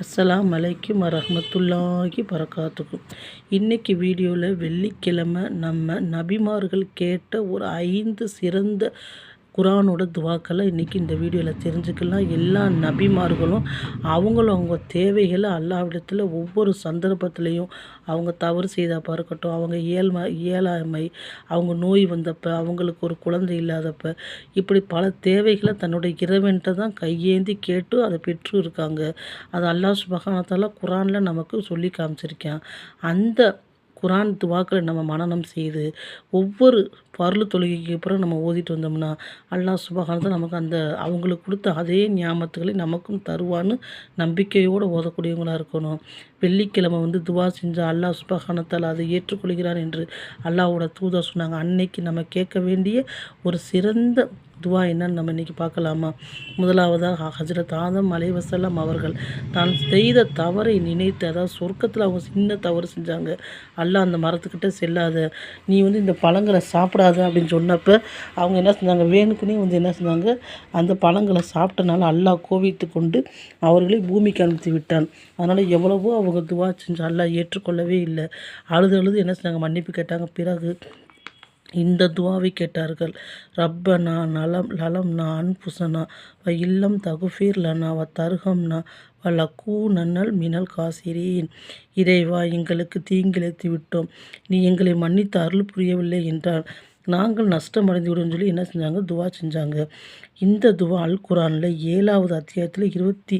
அஸ்ஸலாம் அலைக்கும் வரஹ்மத்துல்லாஹி பறக்காத்துக்கும் இன்றைக்கி வீடியோவில் வெள்ளிக்கிழமை நம்ம நபிமார்கள் கேட்ட ஒரு ஐந்து சிறந்த குரானோட துவாக்களை இன்றைக்கி இந்த வீடியோவில் தெரிஞ்சுக்கலாம். எல்லா நபிமார்களும் அவங்களும் அவங்க தேவைகளை அல்லாவிடத்தில் ஒவ்வொரு சந்தர்ப்பத்துலேயும் அவங்க தவறு செய்தப்போ இருக்கட்டும் அவங்க ஏழ்மை இயலாமை அவங்க நோய் வந்தப்போ அவங்களுக்கு ஒரு குழந்தை இல்லாதப்ப இப்படி பல தேவைகளை தன்னுடைய இறைவன்கிட்ட தான் கையேந்தி கேட்டு அதை பெற்று இருக்காங்க. அது அல்லாஹ் சுபகானத்தால் குரானில் நமக்கு சொல்லி காமிச்சிருக்கேன். அந்த குரான் துவாக்களை நம்ம மனநம் செய்து ஒவ்வொரு பருளு தொழுகைக்கு அப்புறம் நம்ம ஓதிட்டு வந்தோம்னா அல்லாஹ் சுபகானத்தை நமக்கு அந்த அவங்களுக்கு கொடுத்த அதே ஞாபகத்துகளை நமக்கும் தருவான்னு நம்பிக்கையோடு ஓதக்கூடியவங்களாக இருக்கணும். வெள்ளிக்கிழமை வந்து துவா செஞ்சால் அல்லாஹ் சுபகானத்தால் அதை ஏற்றுக்கொள்கிறார் என்று அல்லாஹோட தூதர் சொன்னாங்க. அன்னைக்கு நம்ம கேட்க வேண்டிய ஒரு சிறந்த துவா என்னன்னு நம்ம இன்றைக்கி பார்க்கலாமா? முதலாவதாக ஹஜரத் ஆதம் அலைவசல்லாம் அவர்கள் தான் செய்த தவறை நினைத்து அதாவது சொர்க்கத்தில் அவங்க சின்ன தவறு செஞ்சாங்க. அல்லாஹ் அந்த மரத்துக்கிட்ட செல்லாத நீ வந்து இந்த பழங்களை சாப்பிடாத அப்படின்னு சொன்னப்போ அவங்க என்ன செஞ்சாங்க? வேணுக்குனே வந்து என்ன செஞ்சாங்க? அந்த பழங்களை சாப்பிட்டனால அல்லாஹ் கோவித்து கொண்டு அவர்களை பூமிக்கு அனுப்பி விட்டான். அதனால் எவ்வளவோ அவங்க துவா செஞ்சு அல்லாஹ் ஏற்றுக்கொள்ளவே இல்லை. அழுது அழுது என்ன செஞ்சாங்க? மன்னிப்பு கேட்டாங்க. பிறகு இந்த துவாவை கேட்டார்கள். ரப்பனா நலம் லலம்னா அன்புசனா வ இல்லம் தகுஃபீர் லனா வ தருகம்னா வ லக்கூ நன்னல் மினல் காசிரீன். இறைவா எங்களுக்கு தீங்கிழைத்து விட்டோம். நீ எங்களை மன்னித்து அருள் புரியவில்லை என்றால் நாங்கள் நஷ்டமடைந்து விடும் சொல்லி என்ன செஞ்சாங்க? துவா செஞ்சாங்க. இந்த துவா அல் குரானில் ஏழாவது அத்தியாயத்தில் இருபத்தி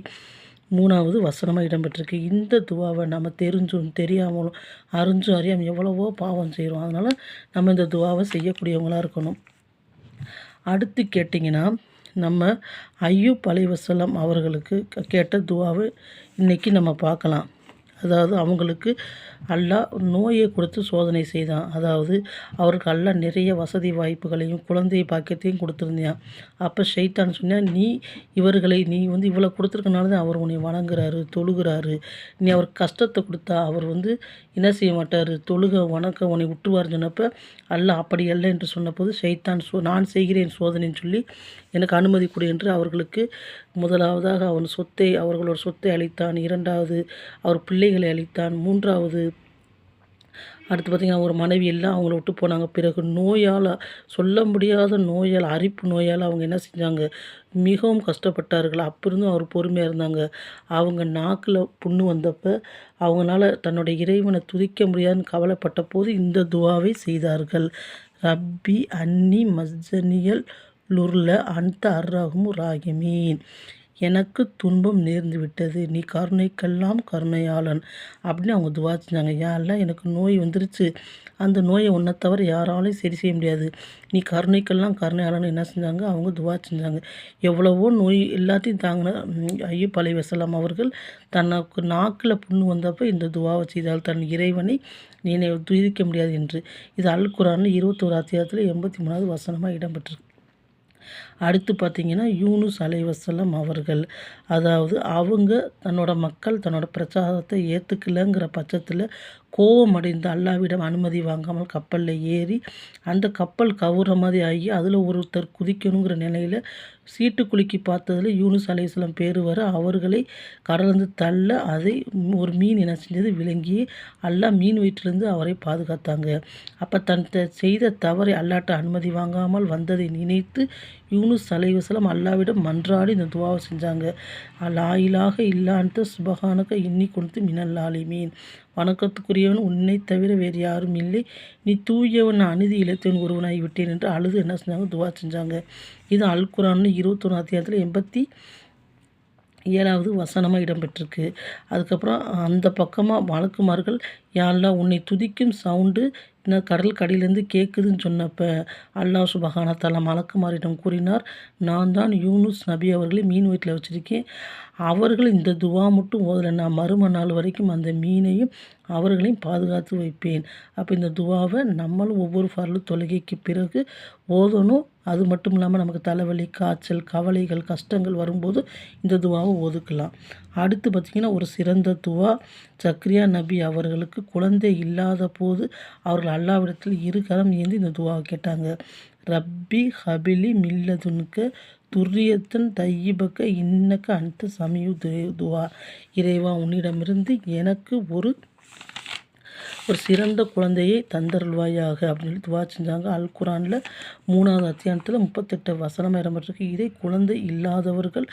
மூணாவது வசனமாக இடம்பெற்றிருக்கு. இந்த துவாவை நம்ம தெரிஞ்சும் தெரியாமலும் அறிஞ்சும் அறியாமல் எவ்வளவோ பாவம் செய்கிறோம் அதனால் நம்ம இந்த துவாவை செய்யக்கூடியவங்களாக இருக்கணும். அடுத்து கேட்டிங்கன்னா நம்ம ஐயூப் அலைவசலம் அவர்களுக்கு கேட்ட துவாவை இன்றைக்கி நம்ம பார்க்கலாம். அதாவது அவங்களுக்கு அல்லாஹ் நோயை கொடுத்து சோதனை செய்தான். அதாவது அவருக்கு அல்லாஹ் நிறைய வசதி வாய்ப்புகளையும் குழந்தை பாக்கியத்தையும் கொடுத்துருந்தான். அப்போ ஷைத்தான் சொன்னால் நீ இவர்களை நீ வந்து இவ்வளோ கொடுத்துருக்கனால தான் அவர் உன்னை வணங்குறாரு தொழுகிறாரு. நீ அவர் கஷ்டத்தை கொடுத்தா அவர் வந்து என்ன செய்ய மாட்டார்? தொழுக வணக்க உன்னை விட்டுருவார் சொன்னப்போ அல்லாஹ் அப்படி அல்ல என்று சொன்னபோது ஷைத்தான் சோ நான் செய்கிறேன் சோதனைன்னு சொல்லி எனக்கு அனுமதி கொடு என்று அவர்களுக்கு முதலாவதாக அவன் சொத்தை அவர்களோட சொத்தை அழித்தான். இரண்டாவது அவர் பிள்ளைகளை அழித்தான். மூன்றாவது அடுத்து பார்த்திங்கன்னா ஒரு மனைவி எல்லாம் அவங்கள விட்டு போனாங்க. பிறகு நோயால் சொல்ல முடியாத நோயால் அரிப்பு நோயால் அவங்க என்ன செஞ்சாங்க? மிகவும் கஷ்டப்பட்டார்கள். அப்போ இருந்தும் அவர் பொறுமையாக இருந்தாங்க. அவங்க நாக்கில் புண்ணு வந்தப்போ அவங்களால தன்னுடைய இறைவனை துதிக்க முடியாதுன்னு கவலைப்பட்ட போது இந்த துவாவை செய்தார்கள். ரப்பி அன்னி மஸ்ஜனியல் லுர்ல அந்த அர்ரஹும் ராகிமீன். எனக்கு துன்பம் நேர்ந்து விட்டது. நீ கருணைக்கெல்லாம் கருணையாளன். அப்படின்னு அவங்க துவா செஞ்சாங்க. யாரெல்லாம் எனக்கு நோய் வந்துருச்சு. அந்த நோயை ஒன்றை தவிர யாராலையும் சரி செய்ய முடியாது. நீ கருணைக்கெல்லாம் கருணையாளன். என்ன செஞ்சாங்க? அவங்க துவா செஞ்சாங்க. எவ்வளவோ நோய் எல்லாத்தையும் தாங்கின ஐயோ பழைய வசலாம் அவர்கள் தனக்கு நாக்கில் புண்ணு வந்தப்போ இந்த துவாவை செய்தால் தன் இறைவனை நீ துதிக்க முடியாது என்று. இது அல் குரானில் இருபத்தோரு அத்தியாயத்தில் எண்பத்தி மூணாவது வசனமாக இடம்பெற்றிருக்கு. அடுத்து பார்த்திங்கன்னா யூனுஸ் அலைவசலம் அவர்கள். அதாவது அவங்க தன்னோட மக்கள் தன்னோட பிரச்சாரத்தை ஏற்றுக்கலைங்கிற பட்சத்தில் கோபம் அடைந்து அல்லாவிடம் அனுமதி வாங்காமல் கப்பலில் ஏறி அந்த கப்பல் கவுற மாதிரி ஆகி அதில் ஒருத்தர் குதிக்கணுங்கிற நிலையில் சீட்டு குலுக்கி பார்த்ததில் யூனுஸ் அலையம் பேர் வர அவர்களை கடலிருந்து தள்ள அதை ஒரு மீன் என்ன செஞ்சது விளங்கி அல்லா மீன் வயிற்றிலிருந்து அவரை பாதுகாத்தாங்க. அப்போ தன் செய்த தவறை அல்லாட்ட அனுமதி வாங்காமல் வந்ததை நினைத்து யூனுஸ் அலைவசலம் அல்லாவிடம் மன்றாடி இந்த துவாவை செஞ்சாங்க. லாயிலாக இல்லான்ட்டு சுபகானக்க இன்னி கொடுத்து மினல்லாலி மீன் வணக்கத்துக்குரியவன் உன்னை தவிர வேறு யாரும் இல்லை. நீ தூயவன் அநீதி இழைத்தவன் ஒருவனாகி விட்டேன் என்று அழுது என்ன செஞ்சாங்க? துவா செஞ்சாங்க. இது அல் குரான்னு இருபத்தொன்று அத்தியாயத்தில் எண்பத்தி ஏழாவது வசனமாக இடம்பெற்றிருக்கு. அதுக்கப்புறம் அந்த பக்கமாக வழக்குமார்கள் யாரெல்லாம் உன்னை துதிக்கும் சவுண்டு இன்னும் கடல் கடியிலேருந்து கேட்குதுன்னு சொன்னப்போ அல்லாஹ் சுபஹானத்தாலா மலக்குமாரிடம் கூறினார் நான் தான் யூனுஸ் நபி அவர்களை மீன் வீட்டில் வச்சுருக்கேன். அவர்கள் இந்த துவா மட்டும் ஓதலை. நான் மறும நாள் வரைக்கும் அந்த மீனையும் அவர்களையும் பாதுகாத்து வைப்பேன். அப்போ இந்த துவாவை நம்மளும் ஒவ்வொரு ஃபர்லு தொழுகைக்கு பிறகு ஓதணும். அது மட்டும் இல்லாமல் நமக்கு தலைவலி காய்ச்சல் கவலைகள் கஷ்டங்கள் வரும்போது இந்த துவாவை ஒதுக்கலாம். அடுத்து பார்த்திங்கன்னா ஒரு சிறந்த துவா சக்ரியா நபி அவர்களுக்கு குழந்தை இல்லாத போது அவர்கள் அல்லாவிடத்தில் இரு கரம் ஏந்தி இந்த துவாவை கேட்டாங்க. ரப்பி ஹபிலி மில்லதுனுக்கு துர்ரியத்தன் தையிபக்க இன்னக்க அன்ட்டு சமய துவா. இறைவா உன்னிடமிருந்து எனக்கு ஒரு ஒரு சிறந்த குழந்தையை தந்தருள்வாயாக அப்படின்னு சொல்லி துவா செஞ்சாங்க. அல் குரானில் மூணாவது அத்தியானத்தில் முப்பத்தெட்டு வசனம் இடம்பெற்றிருக்கு. இதை குழந்தை இல்லாதவர்கள்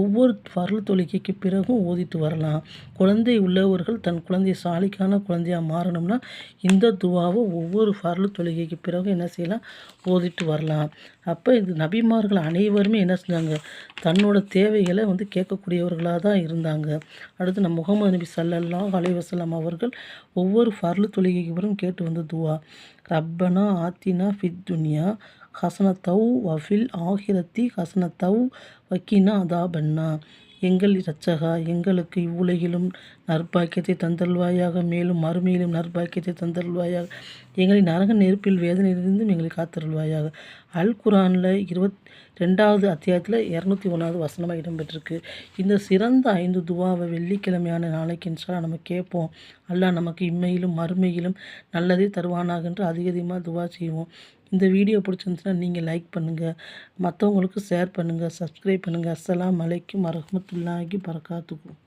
ஒவ்வொரு வரல் தொழுகைக்கு பிறகும் ஓதிட்டு வரலாம். குழந்தை உள்ளவர்கள் தன் குழந்தையை சாலிக்கான குழந்தையாக மாறணும்னா இந்த துவாவை ஒவ்வொரு வரல் தொழுகைக்கு பிறகு என்ன செய்யலாம்? ஓதிட்டு வரலாம். அப்போ இது நபிமார்கள் அனைவருமே என்ன செஞ்சாங்க? தன்னோட தேவைகளை வந்து கேட்கக்கூடியவர்களாக தான் இருந்தாங்க. அடுத்து நம்ம முகமது நபி சல்லல்லாஹ் அலைவசல்லாம் அவர்கள் ஒவ்வொரு அருள் தொழுகைக்கு பிறகு கேட்டு வந்த துவா. ரப்பனா ஆத்தினா ஃபித் துனியா ஹசனத்தவ் வஃபில் ஆஹிரத்தி ஹசனத்தவ் வக்கீனா அதாபன்னா எங்கள் இரட்சகா எங்களுக்கு இவ்வுலகிலும் நற்பாக்கியத்தை தந்தல்வாயாக மேலும் மறுமையிலும் நற்பாக்கியத்தை தந்தல்வாயாக எங்களை நரக நெருப்பில் வேதனையிலிருந்தும் எங்களை காத்தருள்வாயாக. அல் குரானில் இருபத் ரெண்டாவது அத்தியாயத்தில் இரநூத்தி ஒன்றாவது வசனமாக இடம்பெற்றிருக்கு. இந்த சிறந்த ஐந்து துவாவை வெள்ளிக்கிழமையான நாளைக்கு என்றால் நம்ம கேட்போம். அல்லாஹ் நமக்கு இம்மையிலும் மறுமையிலும் நல்லதே தருவானாக என்று அதிக அதிகமாக துவா செய்வோம். இந்த வீடியோ பிடிச்சிருந்துச்சுன்னா நீங்கள் லைக் பண்ணுங்கள் மற்றவங்களுக்கு ஷேர் பண்ணுங்கள் சப்ஸ்கிரைப் பண்ணுங்கள் அஸ்ஸலாம் அலைக்கும் வரஹ்மத்துல்லாஹி பறக்காத்துக்கும்